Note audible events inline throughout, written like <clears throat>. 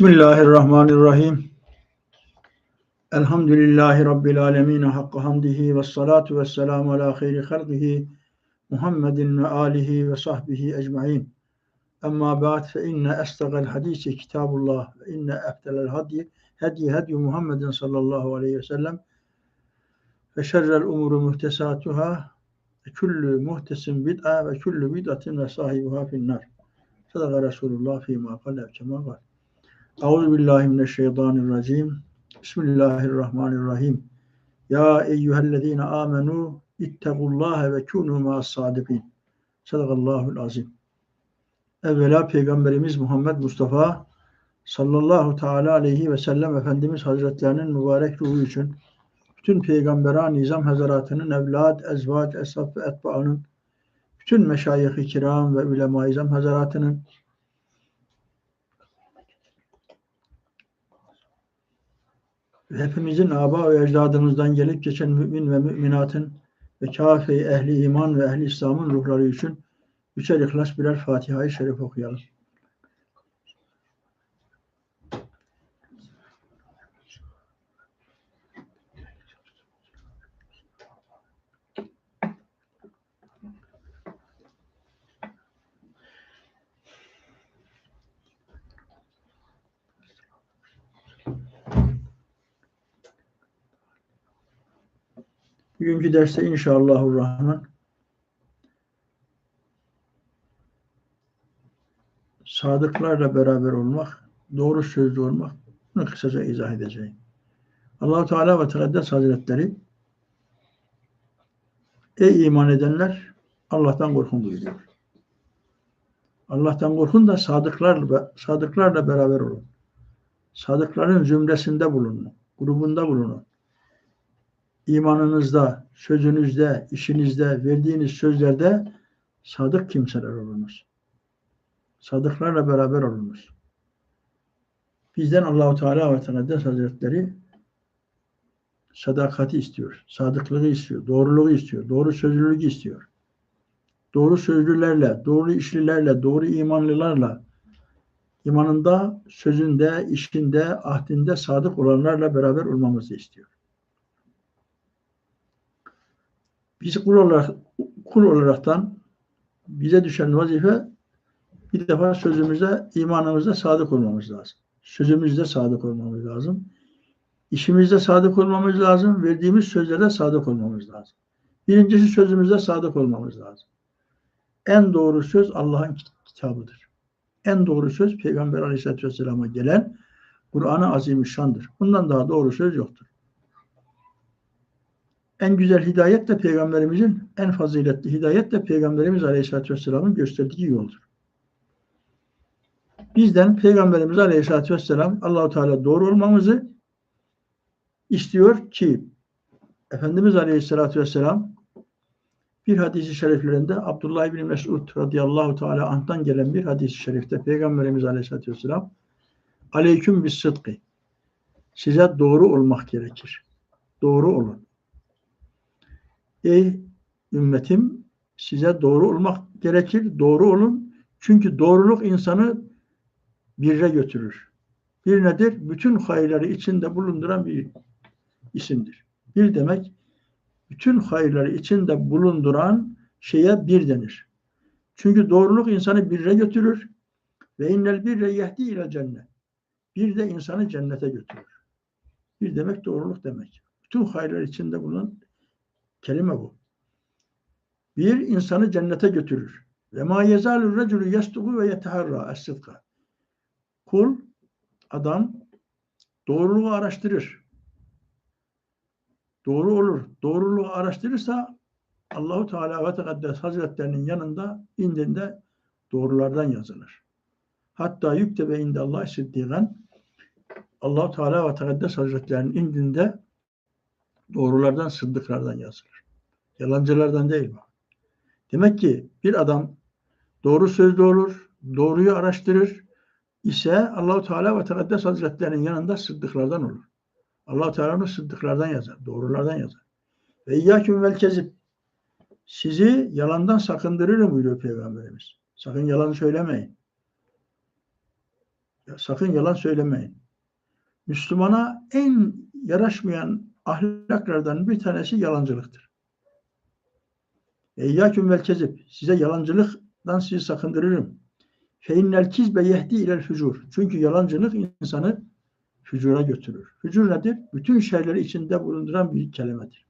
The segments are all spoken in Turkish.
بسم الله الرحمن الرحيم الحمد لله رب العالمين حق حمده والصلاة والسلام على خير خلقه محمد وآله وصحبه أجمعين أما بعد فإن أستغى الحديث كتاب الله إن أفتل الهدي هدي هدي محمد صلى الله عليه وسلم فشر الأمور مهتساتها كل مهتس بدعة وكل بدعة صاحبها في النار صدق رسول الله فيما قال كما قال Euzu billahi mineşşeytanirracim. Bismillahirrahmanirrahim. Ya eyyühellezine amenu ittaqullaha ve kunu ma'as sadikin. Sadakallahul azim. Evvela Peygamberimiz Muhammed Mustafa sallallahu teala aleyhi ve sellem Efendimiz Hazretlerinin mübarek ruhu için bütün peygambera nizam hazaratının evlad, ezvac, eshab ve etbaanın bütün meşayih-i kiram ve ulema-i hazaratının hepimizin aba ve ecdadımızdan gelip geçen mümin ve müminatın ve kafe ehli iman ve ehli İslam'ın ruhları için üçer ihlas birer Fatiha-i Şerif okuyalım. Bugünkü derste inşallahurrahman sadıklarla beraber olmak, doğru sözlü olmak bunu kısaca izah edeceğim. allah Teala ve Tekaddes Hazretleri Ey iman edenler Allah'tan korkun buyuruyor. Allah'tan korkun da sadıklarla, sadıklarla beraber olun. Sadıkların zümresinde bulunun. Grubunda bulunun imanınızda, sözünüzde, işinizde, verdiğiniz sözlerde sadık kimseler olunuz. Sadıklarla beraber olunuz. Bizden Allahu Teala ve Tekaddes Hazretleri sadakati istiyor, sadıklığı istiyor, doğruluğu istiyor, doğru sözlülüğü istiyor. Doğru sözlülerle, doğru işlilerle, doğru imanlılarla, imanında, sözünde, işinde, ahdinde sadık olanlarla beraber olmamızı istiyor. Biz kul olarak kul olaraktan bize düşen vazife bir defa sözümüzde, imanımızda sadık olmamız lazım. Sözümüzde sadık olmamız lazım. İşimizde sadık olmamız lazım. Verdiğimiz sözlerde sadık olmamız lazım. Birincisi sözümüzde sadık olmamız lazım. En doğru söz Allah'ın kitabıdır. En doğru söz Peygamber Aleyhisselatü Vesselam'a gelen Kur'an-ı Azimüşşan'dır. Bundan daha doğru söz yoktur. En güzel hidayet de peygamberimizin, en faziletli hidayet de peygamberimiz Aleyhisselatü Vesselam'ın gösterdiği yoldur. Bizden peygamberimiz Aleyhisselatü Vesselam Allahu Teala doğru olmamızı istiyor ki Efendimiz Aleyhisselatü Vesselam bir hadisi şeriflerinde Abdullah bin Mesud radıyallahu teala anh'tan gelen bir hadisi şerifte Peygamberimiz Aleyhisselatü Vesselam Aleyküm bis sıdkı size doğru olmak gerekir. Doğru olun. Ey ümmetim size doğru olmak gerekir. Doğru olun. Çünkü doğruluk insanı birre götürür. Bir nedir? Bütün hayırları içinde bulunduran bir isimdir. Bir demek bütün hayırları içinde bulunduran şeye bir denir. Çünkü doğruluk insanı birre götürür. Ve innel birre yehdi ile cennet. Bir de insanı cennete götürür. Bir demek doğruluk demek. Bütün hayırlar içinde bulunan Kelime bu. Bir insanı cennete götürür. Ve ma yezalur reculu yastugu ve yeteharra es Kul, adam doğruluğu araştırır. Doğru olur. Doğruluğu araştırırsa Allahu Teala ve Tekaddes Hazretlerinin yanında indinde doğrulardan yazılır. Hatta yüktebe inde Allah siddigan Allahu Teala ve Tekaddes Hazretlerinin indinde doğrulardan, sıddıklardan yazılır. Yalancılardan değil bu. Demek ki bir adam doğru sözlü olur, doğruyu araştırır ise Allahu Teala ve Tekaddes Hazretlerinin yanında sıddıklardan olur. Allah Teala onu sıddıklardan yazar, doğrulardan yazar. Ve iyyâküm vel kezib. Sizi yalandan sakındırırım buyuruyor Peygamberimiz. Sakın yalan söylemeyin. Ya sakın yalan söylemeyin. Müslümana en yaraşmayan ahlaklardan bir tanesi yalancılıktır. Eyyâküm vel kezib. Size yalancılıktan sizi sakındırırım. Fe innel kizbe yehdi ilel fücur. Çünkü yalancılık insanı fücura götürür. Fücur nedir? Bütün şeyleri içinde bulunduran bir kelimedir.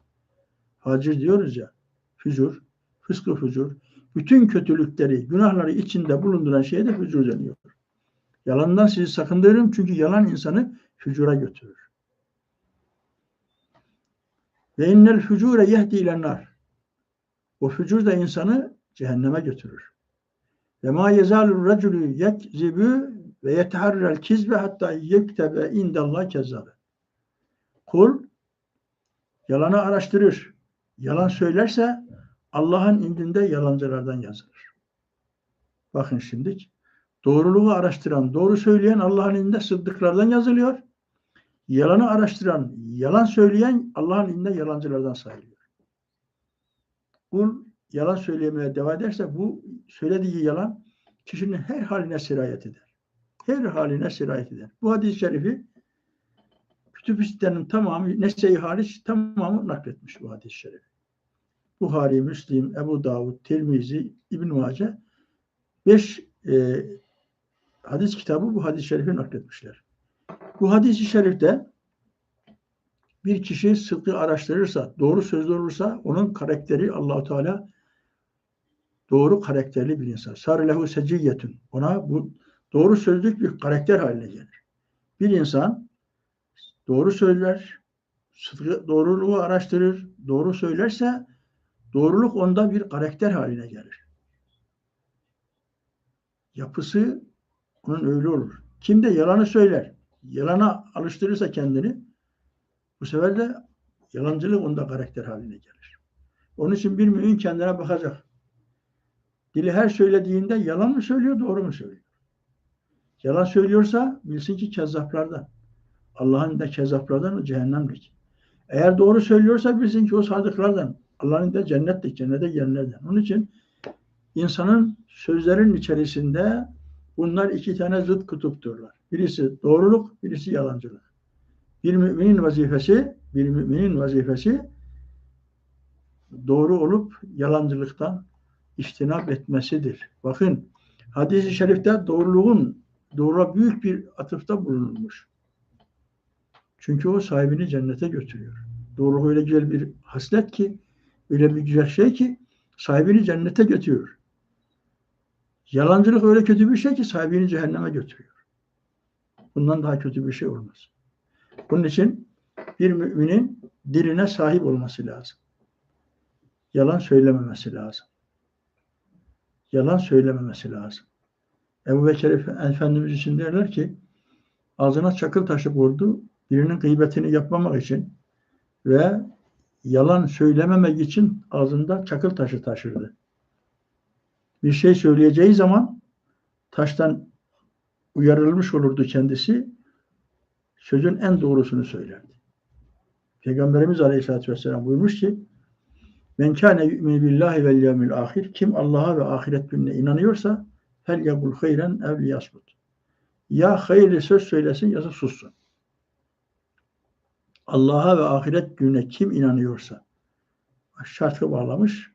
Hacir diyoruz ya, fücur, fıskı fücur, bütün kötülükleri, günahları içinde bulunduran şeye de fücur deniyor. Yalandan sizi sakındırırım çünkü yalan insanı fücura götürür. Ve innel fücure yehdi ilennar. O fücur da insanı cehenneme götürür. Ve ma yezalur raculu yekzibu ve yeteharrel kizbe hatta yektebe indallah kezzabe. Kul yalanı araştırır. Yalan söylerse Allah'ın indinde yalancılardan yazılır. Bakın şimdi doğruluğu araştıran, doğru söyleyen Allah'ın indinde sıddıklardan yazılıyor. Yalanı araştıran, yalan söyleyen Allah'ın indinde yalancılardan sayılıyor. Kul yalan söylemeye devam ederse bu söylediği yalan kişinin her haline sirayet eder. Her haline sirayet eder. Bu hadis-i şerifi kütüb sitenin tamamı, Nese'yi hariç tamamı nakletmiş bu hadis-i şerif. Buhari, Müslim, Ebu Davud, Tirmizi, İbn-i Mace beş e, hadis kitabı bu hadis-i şerifi nakletmişler. Bu hadis-i şerifte bir kişi sıdkı araştırırsa, doğru sözlü olursa onun karakteri Allahu Teala doğru karakterli bir insan. Sarlehu seciyetun. Ona bu doğru sözlük bir karakter haline gelir. Bir insan doğru söyler, sıdkı, doğruluğu araştırır, doğru söylerse doğruluk onda bir karakter haline gelir. Yapısı onun öyle olur. Kim de yalanı söyler, yalana alıştırırsa kendini bu sefer de yalancılık onda karakter haline gelir. Onun için bir mümin kendine bakacak. Dili her söylediğinde yalan mı söylüyor, doğru mu söylüyor? Yalan söylüyorsa bilsin ki kezzaplardan. Allah'ın da kezzaplardan o cehennemlik. Eğer doğru söylüyorsa bilsin ki o sadıklardan. Allah'ın da cennetlik, cennete gelenlerden. Onun için insanın sözlerin içerisinde bunlar iki tane zıt kutupturlar. Birisi doğruluk, birisi yalancılık. Bir müminin vazifesi, bir müminin vazifesi doğru olup yalancılıktan iştinap etmesidir. Bakın hadis-i şerifte doğruluğun doğruya büyük bir atıfta bulunulmuş. Çünkü o sahibini cennete götürüyor. Doğruluk öyle güzel bir haslet ki, öyle bir güzel şey ki sahibini cennete götürüyor. Yalancılık öyle kötü bir şey ki sahibini cehenneme götürüyor. Bundan daha kötü bir şey olmaz. Bunun için bir müminin diline sahip olması lazım. Yalan söylememesi lazım. Yalan söylememesi lazım. Ebu Bekir Efendimiz için derler ki ağzına çakıl taşı vurdu. Birinin gıybetini yapmamak için ve yalan söylememek için ağzında çakıl taşı taşırdı. Bir şey söyleyeceği zaman taştan uyarılmış olurdu kendisi. Sözün en doğrusunu söylerdi. Peygamberimiz Aleyhisselatü Vesselam buyurmuş ki Men kâne yu'minu billahi vel yevmil ahir kim Allah'a ve ahiret gününe inanıyorsa fel yekul hayren ev liyasmut. Ya hayırlı söz söylesin ya da sussun. Allah'a ve ahiret gününe kim inanıyorsa şartı bağlamış.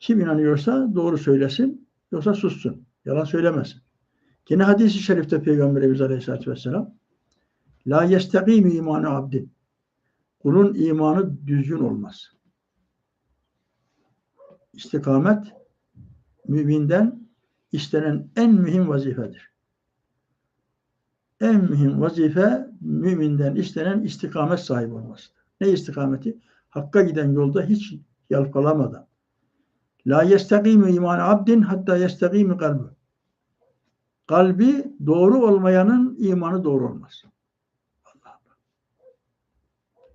Kim inanıyorsa doğru söylesin yoksa sussun. Yalan söylemesin. Yine hadisi şerifte Peygamberimiz Aleyhisselatü Vesselam La yestegîmü imanı abdin. Kulun imanı düzgün olmaz. İstikamet müminden istenen en mühim vazifedir. En mühim vazife müminden istenen istikamet sahibi olmasıdır. Ne istikameti? Hakka giden yolda hiç yalpalamadan. La yestakimu iman abdin hatta yestakimu kalbi. Kalbi doğru olmayanın imanı doğru olmaz. Allah Allah.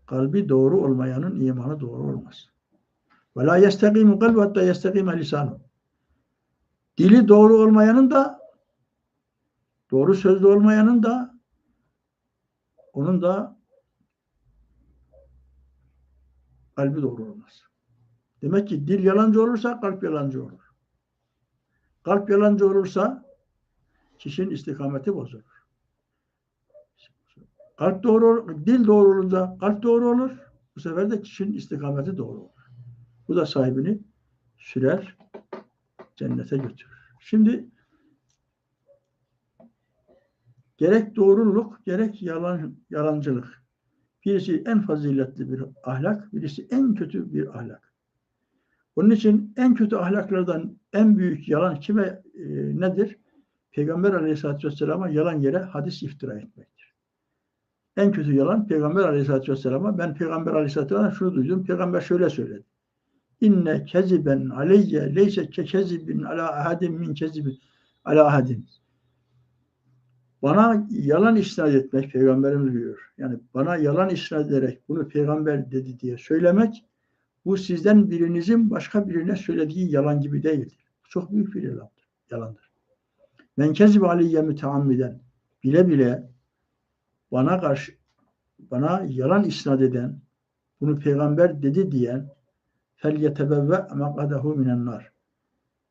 Kalbi doğru olmayanın imanı doğru olmaz. Ve la yestakimu kalbi hatta yestakime lisanu. Dili doğru olmayanın da doğru sözlü olmayanın da onun da kalbi doğru olmaz. Demek ki dil yalancı olursa kalp yalancı olur. Kalp yalancı olursa kişinin istikameti bozulur. Kalp doğru olur, dil doğru olunca kalp doğru olur. Bu sefer de kişinin istikameti doğru olur. Bu da sahibini sürer, cennete götürür. Şimdi gerek doğruluk, gerek yalan, yalancılık. Birisi en faziletli bir ahlak, birisi en kötü bir ahlak. Onun için en kötü ahlaklardan en büyük yalan kime e, nedir? Peygamber Aleyhisselatü Vesselam'a yalan yere hadis iftira etmektir. En kötü yalan Peygamber Aleyhisselatü Vesselam'a ben Peygamber Aleyhisselatü Vesselam'a şunu duydum. Peygamber şöyle söyledi. İnne keziben aleyye leyse kezibin ala ahadin min kezibin ala ahadin. Bana yalan isnat etmek peygamberimiz diyor. Yani bana yalan isnat ederek bunu peygamber dedi diye söylemek bu sizden birinizin başka birine söylediği yalan gibi değildir. Çok büyük bir yalandır. yalandır. Men kezib aleyye müteammiden bile bile bana karşı bana yalan isnat eden bunu peygamber dedi diyen fel yetebevve maqadahu minen nar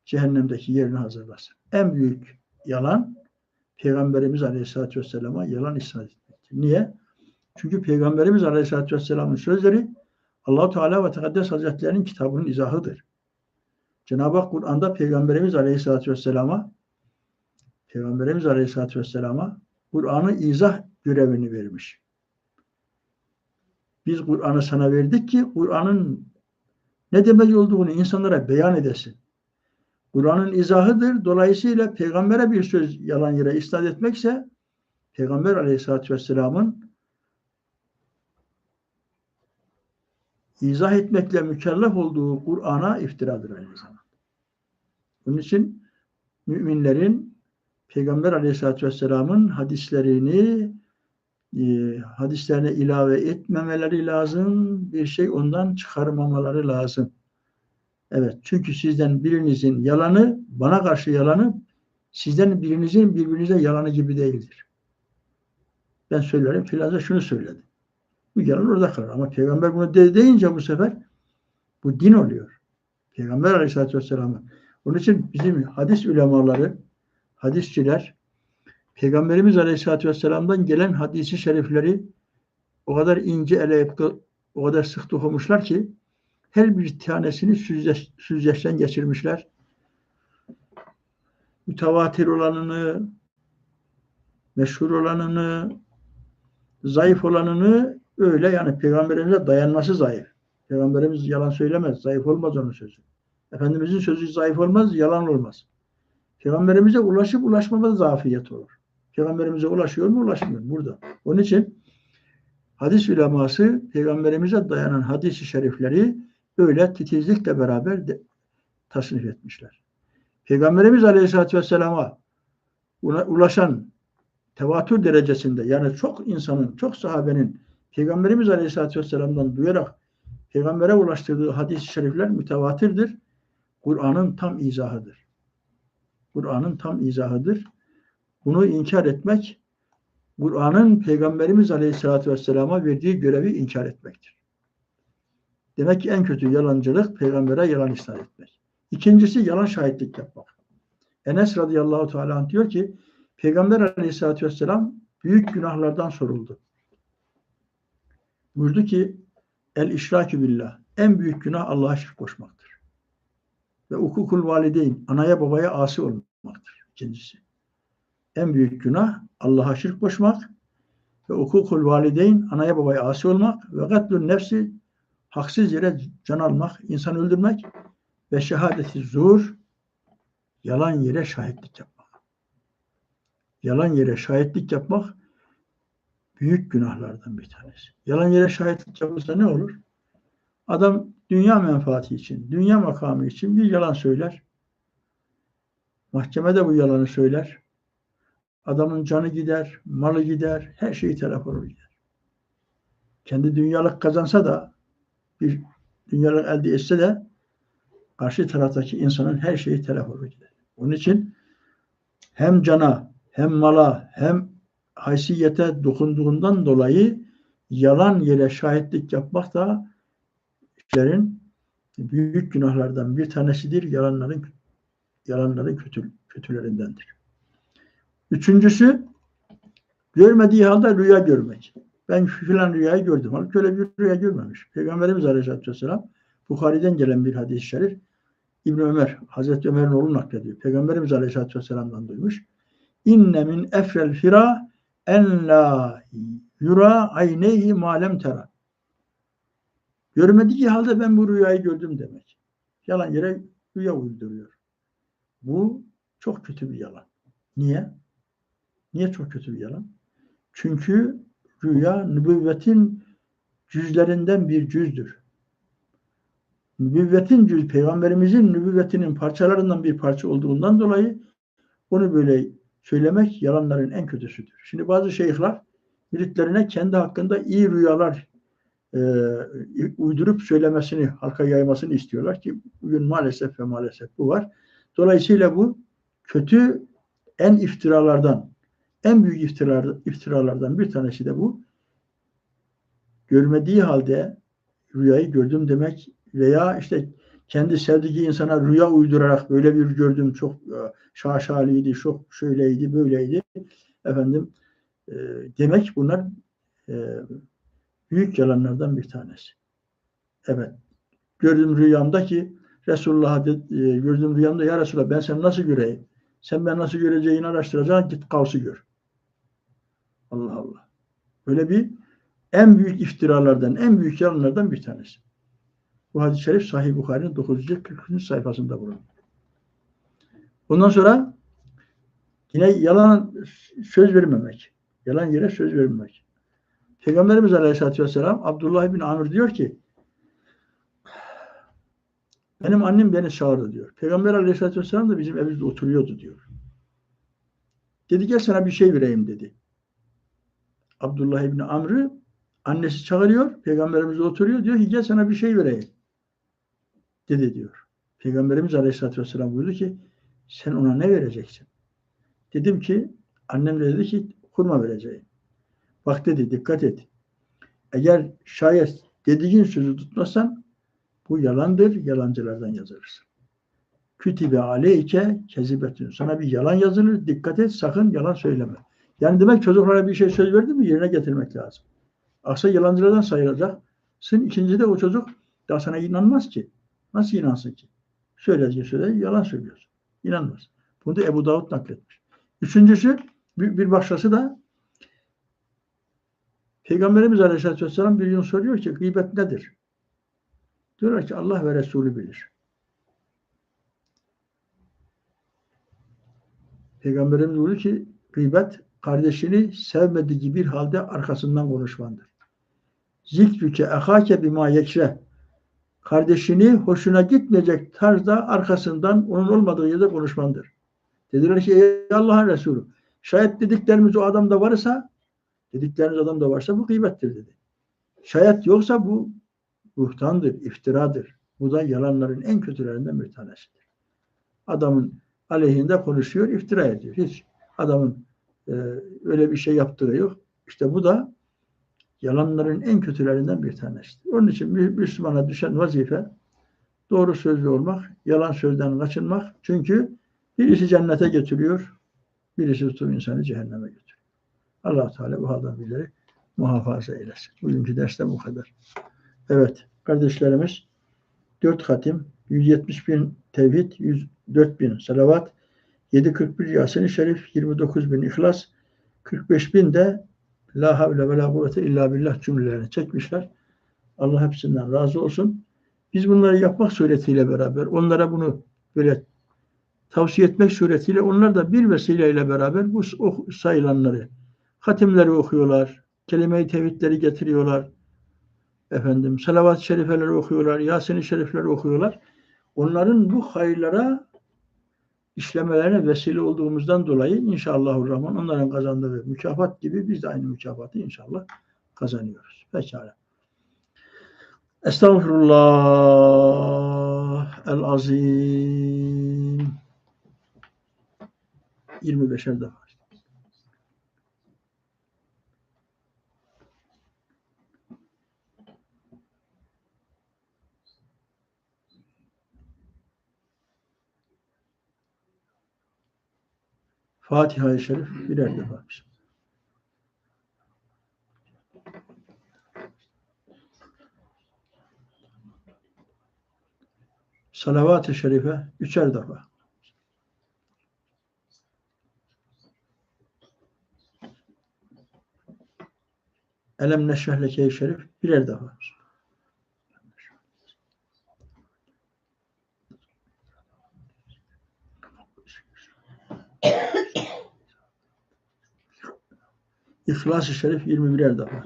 cehennemdeki yerini hazırlasın. En büyük yalan Peygamberimiz Aleyhisselatü Vesselam'a yalan isnat etmektir. Niye? Çünkü Peygamberimiz Aleyhisselatü Vesselam'ın sözleri allah Teala ve Tekaddes Hazretlerinin kitabının izahıdır. Cenab-ı Hak Kur'an'da Peygamberimiz Aleyhisselatü Vesselam'a Peygamberimiz Aleyhisselatü Vesselam'a Kur'an'ı izah görevini vermiş. Biz Kur'an'ı sana verdik ki Kur'an'ın ne demek olduğunu insanlara beyan edesin. Kur'an'ın izahıdır. Dolayısıyla peygambere bir söz yalan yere isnat etmekse Peygamber Aleyhisselatü Vesselam'ın izah etmekle mükellef olduğu Kur'an'a iftiradır aynı zamanda. Bunun için müminlerin Peygamber Aleyhisselatü Vesselam'ın hadislerini e, hadislerine ilave etmemeleri lazım. Bir şey ondan çıkarmamaları lazım. Evet. Çünkü sizden birinizin yalanı, bana karşı yalanı sizden birinizin birbirinize yalanı gibi değildir. Ben söylerim filanca şunu söyledi. Bu yalan orada kalır. Ama peygamber bunu de deyince bu sefer bu din oluyor. Peygamber aleyhissalatü vesselam'ın. Onun için bizim hadis ulemaları, hadisçiler Peygamberimiz Aleyhisselatü Vesselam'dan gelen hadisi şerifleri o kadar ince ele o kadar sık dokunmuşlar ki her bir tanesini süzgeç, süzgeçten geçirmişler. Mütevatir olanını, meşhur olanını, zayıf olanını öyle yani peygamberimize dayanması zayıf. Peygamberimiz yalan söylemez. Zayıf olmaz onun sözü. Efendimizin sözü zayıf olmaz, yalan olmaz. Peygamberimize ulaşıp ulaşmamada zafiyet olur. Peygamberimize ulaşıyor mu? Ulaşmıyor. Burada. Onun için hadis uleması peygamberimize dayanan hadis-i şerifleri öyle titizlikle beraber de, tasnif etmişler. Peygamberimiz Aleyhisselatü Vesselam'a ulaşan tevatür derecesinde yani çok insanın, çok sahabenin Peygamberimiz Aleyhisselatü Vesselam'dan duyarak Peygamber'e ulaştırdığı hadis-i şerifler mütevatirdir. Kur'an'ın tam izahıdır. Kur'an'ın tam izahıdır. Bunu inkar etmek, Kur'an'ın Peygamberimiz Aleyhisselatü Vesselam'a verdiği görevi inkar etmektir. Demek ki en kötü yalancılık peygambere yalan isnat etmek. İkincisi yalan şahitlik yapmak. Enes radıyallahu teala diyor ki Peygamber aleyhissalatü vesselam büyük günahlardan soruldu. Buyurdu ki el işrakü billah en büyük günah Allah'a şirk koşmaktır. Ve ukukul valideyn anaya babaya asi olmaktır. İkincisi. En büyük günah Allah'a şirk koşmak ve ukukul valideyn anaya babaya asi olmak ve gatlun nefsi haksız yere can almak, insan öldürmek ve şehadeti zur, yalan yere şahitlik yapmak. Yalan yere şahitlik yapmak büyük günahlardan bir tanesi. Yalan yere şahitlik yapılsa ne olur? Adam dünya menfaati için, dünya makamı için bir yalan söyler. Mahkemede bu yalanı söyler. Adamın canı gider, malı gider, her şeyi telef olur gider. Kendi dünyalık kazansa da bir dünyalık elde etse de karşı taraftaki insanın her şeyi telef olur gider. Onun için hem cana, hem mala, hem haysiyete dokunduğundan dolayı yalan yere şahitlik yapmak da işlerin büyük günahlardan bir tanesidir. Yalanların yalanların kötü, kötülerindendir. Üçüncüsü Görmediği halde rüya görmek. Ben filan rüyayı gördüm. Halbuki öyle bir rüya görmemiş. Peygamberimiz Aleyhisselatü Vesselam Bukhari'den gelen bir hadis-i şerif İbn Ömer, Hazreti Ömer'in oğlu naklediyor. Peygamberimiz Aleyhisselatü Vesselam'dan duymuş. İnne min efrel fira en la yura ayneyhi malem tera. Görmediği halde ben bu rüyayı gördüm demek. Yalan yere rüya uyduruyor. Bu çok kötü bir yalan. Niye? Niye çok kötü bir yalan? Çünkü rüya nübüvvetin cüzlerinden bir cüzdür. Nübüvvetin cüz, peygamberimizin nübüvvetinin parçalarından bir parça olduğundan dolayı onu böyle söylemek yalanların en kötüsüdür. Şimdi bazı şeyhler müritlerine kendi hakkında iyi rüyalar e, uydurup söylemesini, halka yaymasını istiyorlar ki bugün maalesef ve maalesef bu var. Dolayısıyla bu kötü en iftiralardan, en büyük iftiralar, iftiralardan bir tanesi de bu. Görmediği halde rüyayı gördüm demek veya işte kendi sevdiği insana rüya uydurarak böyle bir gördüm çok e, şaşalıydı, çok şöyleydi, böyleydi. Efendim e, demek bunlar e, büyük yalanlardan bir tanesi. Evet. Gördüm rüyamda ki Resulullah'a e, gördüm rüyamda ya Resulallah ben seni nasıl göreyim? Sen ben nasıl göreceğini araştıracaksın git kavsu gör. Allah Allah. Böyle bir en büyük iftiralardan, en büyük yalanlardan bir tanesi. Bu hadis-i şerif Sahih Bukhari'nin 943. sayfasında bulunur. Ondan sonra yine yalan söz vermemek. Yalan yere söz vermemek. Peygamberimiz Aleyhisselatü Vesselam Abdullah bin Amr diyor ki benim annem beni çağırdı diyor. Peygamber Aleyhisselatü Vesselam da bizim evimizde oturuyordu diyor. Dedi gel sana bir şey vereyim dedi. Abdullah İbni Amr'ı annesi çağırıyor. Peygamberimiz oturuyor. Diyor ki gel sana bir şey vereyim. Dedi diyor. Peygamberimiz Aleyhisselatü Vesselam buyurdu ki sen ona ne vereceksin? Dedim ki annem de dedi ki kurma vereceğim. Bak dedi dikkat et. Eğer şayet dediğin sözü tutmazsan bu yalandır, yalancılardan yazılırsın. Kütibe aleyke kezibetün. Sana bir yalan yazılır, dikkat et, sakın yalan söyleme. Yani demek çocuklara bir şey söz verdi mi yerine getirmek lazım. Aksa yalancılardan sayılacaksın. İkinci de o çocuk daha sana inanmaz ki. Nasıl inansın ki? Söylediğin söyle yalan söylüyorsun. İnanmaz. Bunu da Ebu Davud nakletmiş. Üçüncüsü bir başkası da Peygamberimiz Aleyhisselatü Vesselam bir gün soruyor ki gıybet nedir? Diyorlar ki Allah ve Resulü bilir. Peygamberimiz diyor ki gıybet kardeşini sevmediği bir halde arkasından konuşmandır. Zikrüke ehake bima yekre kardeşini hoşuna gitmeyecek tarzda arkasından onun olmadığı yerde konuşmandır. Dediler ki ey Allah'ın Resulü şayet dediklerimiz o adamda varsa dedikleriniz adamda varsa bu gıybettir dedi. Şayet yoksa bu buhtandır, iftiradır. Bu da yalanların en kötülerinden bir tanesidir. Adamın aleyhinde konuşuyor, iftira ediyor. Hiç adamın e, öyle bir şey yaptığı yok. İşte bu da yalanların en kötülerinden bir tanesidir. Onun için Müslümana düşen vazife doğru sözlü olmak, yalan sözden kaçınmak. Çünkü birisi cennete getiriyor, birisi tutup insanı cehenneme götürüyor. allah Teala bu halden bizleri muhafaza eylesin. Bugünkü derste bu kadar. Evet, kardeşlerimiz 4 hatim, 170 bin tevhid, 104 bin salavat, 741 Yasin-i Şerif, 29 bin İhlas, 45 bin de La havle ve la kuvvete illa billah cümlelerini çekmişler. Allah hepsinden razı olsun. Biz bunları yapmak suretiyle beraber onlara bunu böyle tavsiye etmek suretiyle onlar da bir vesileyle beraber bu sayılanları hatimleri okuyorlar. Kelime-i tevhidleri getiriyorlar. Efendim salavat-ı şerifeleri okuyorlar. Yasin-i şerifleri okuyorlar. Onların bu hayırlara işlemelerine vesile olduğumuzdan dolayı inşallahurrahman onların kazandığı mükafat gibi biz de aynı mükafatı inşallah kazanıyoruz. Pekala. Estağfurullah el azim 25'er defa. Fatiha-i Şerif birer defa. Salavat-ı Şerife üçer defa. Elem neşrehleke-i şerif birer defa. İhlas-ı Şerif 21'er defa.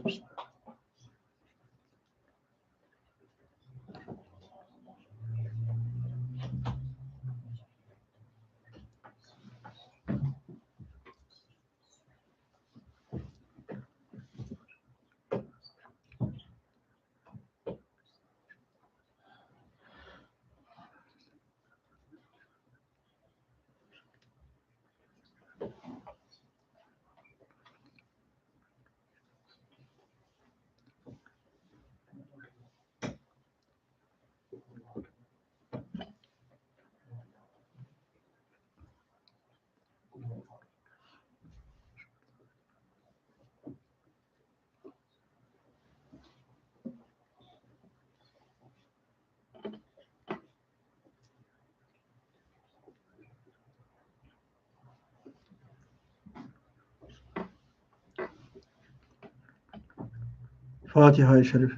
Fatiha-i Şerif.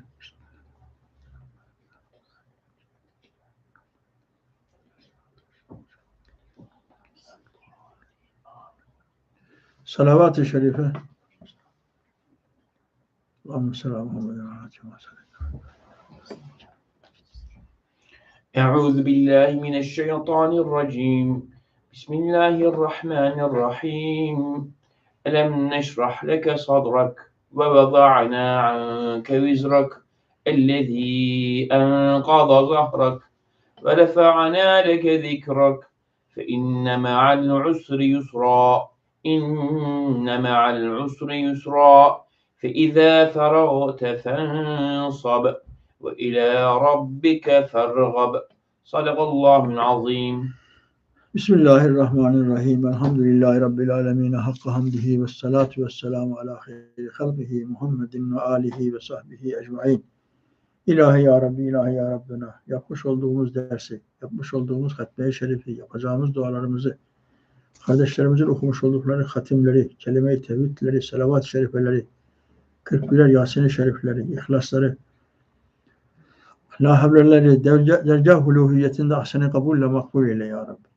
Salavat-ı Şerife. Muhammedin ve أعوذ بالله من الشيطان الرجيم بسم الله الرحمن الرحيم ألم نشرح لك صدرك ووضعنا عنك وزرك الذي أنقض ظهرك ورفعنا لك ذكرك. فإن مع العسر يسرا إن مع العسر يسرا. فإذا فرغت فانصب وإلى ربك فارغب. صدق الله العظيم. Bismillahirrahmanirrahim. Elhamdülillahi Rabbil alemin. Hakka hamdihi ve salatu ve selamu ala hayri halbihi Muhammedin ve alihi ve sahbihi ecmain. İlahi ya Rabbi, ilahi ya Rabbena. Yapmış olduğumuz dersi, yapmış olduğumuz hatme-i şerifi, yapacağımız dualarımızı, kardeşlerimizin okumuş oldukları hatimleri, kelime-i tevhidleri, salavat-ı şerifeleri, 41'er Yasin-i şerifleri, ihlasları, la havleleri, dergah huluhiyetinde ahseni kabulle makbul eyle ya Rabbi.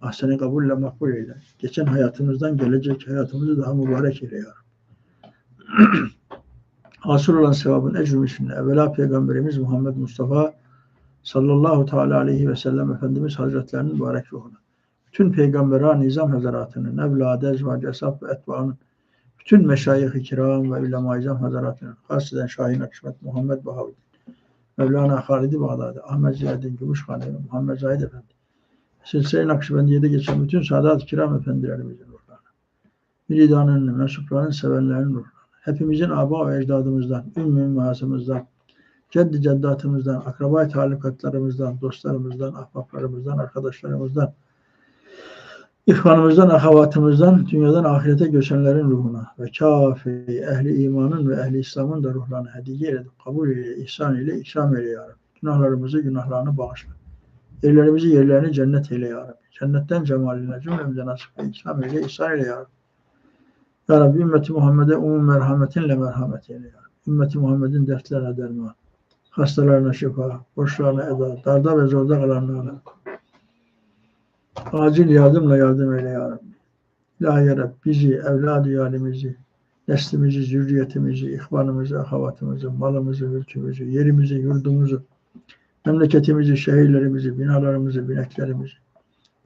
Ahseni kabulle makbul eyle. Geçen hayatımızdan gelecek hayatımızı daha mübarek eyle ya Rabbi. <clears throat> Hasıl olan sevabın ecrü evvela Peygamberimiz Muhammed Mustafa sallallahu teala aleyhi ve sellem Efendimiz Hazretlerinin mübarek ruhuna. Bütün peygamberan nizam hazaratının, evladı, ezvacı, eshab ve etbaanın, bütün meşayih-i kiram ve ulema-i izam hazaratının, hasreden Şahin Akşemet Muhammed Bahavuddin, Mevlana Halid-i Bağdadi, Ahmet Ziyaddin Gümüşhane Muhammed Zahid Efendi, Silsile-i Nakşibendiye'de geçen bütün Sadat-ı Kiram Efendilerimizin ruhlarına, Miridanın, mensuplarının, sevenlerin ruhlarına, hepimizin aba ve ecdadımızdan, ümmü ümmahasımızdan, ceddi ceddatımızdan, akraba talukatlarımızdan, dostlarımızdan, ahbaplarımızdan, arkadaşlarımızdan, ihvanımızdan, ahavatımızdan, dünyadan ahirete göçenlerin ruhuna ve kafi ehli imanın ve ehli İslam'ın da ruhlarına hediye eyle, kabul eyle, ihsan eyle, ikram eyle ya. Günahlarımızı, günahlarını bağışla. Yerlerimizi, yerlerini cennet eyle ya Rabbi. Cennetten cemaline cümlemize nasip ve ikram eyle, ihsan eyle ya Rabbi. Ya Rabbi ümmeti Muhammed'e umum merhametinle merhamet eyle ya Rabbi. Ümmeti Muhammed'in dertlerine derman, hastalarına şifa, borçlarına eda, darda ve zorda kalanlarına acil yardımla yardım eyle ya Rabbi. İlahi ya Rabbi bizi, evladı yalimizi, neslimizi, zürriyetimizi, ihvanımızı, ahavatımızı, malımızı, mülkümüzü, yerimizi, yurdumuzu, memleketimizi, şehirlerimizi, binalarımızı, bineklerimizi,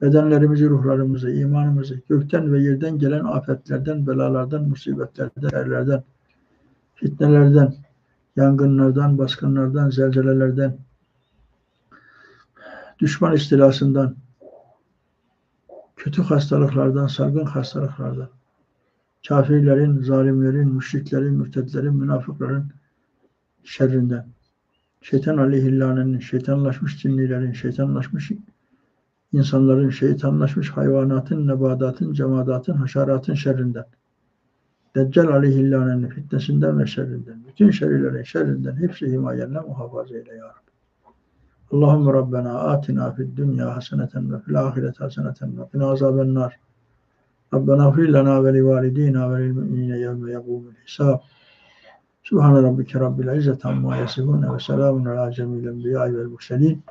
bedenlerimizi, ruhlarımızı, imanımızı, gökten ve yerden gelen afetlerden, belalardan, musibetlerden, erlerden, fitnelerden, yangınlardan, baskınlardan, zelzelelerden, düşman istilasından, kötü hastalıklardan, salgın hastalıklardan, kafirlerin, zalimlerin, müşriklerin, mürtedlerin, münafıkların şerrinden, şeytan aleyhillanenin, şeytanlaşmış cinnilerin, şeytanlaşmış insanların, şeytanlaşmış hayvanatın, nebadatın, cemadatın, haşeratın şerrinden, Deccal aleyhillanenin fitnesinden ve şerrinden, bütün şerrilerin şerrinden hepsi himayenle muhafaza eyle ya Rabbi. Allahümme Rabbena atina fid dünya haseneten ve fil ahireti haseneten ve qina azaben nar. Rabbena gfir lana ve li validina ve lil müminine yevme yegumul hisab. Subhane rabbike rabbil izzeti amma yasifun ve selamun ala cemil enbiya'i vel murselin.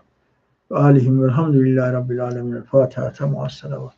Ve alihim velhamdülillahi rabbil alemin. El Fatiha. Temassalavat.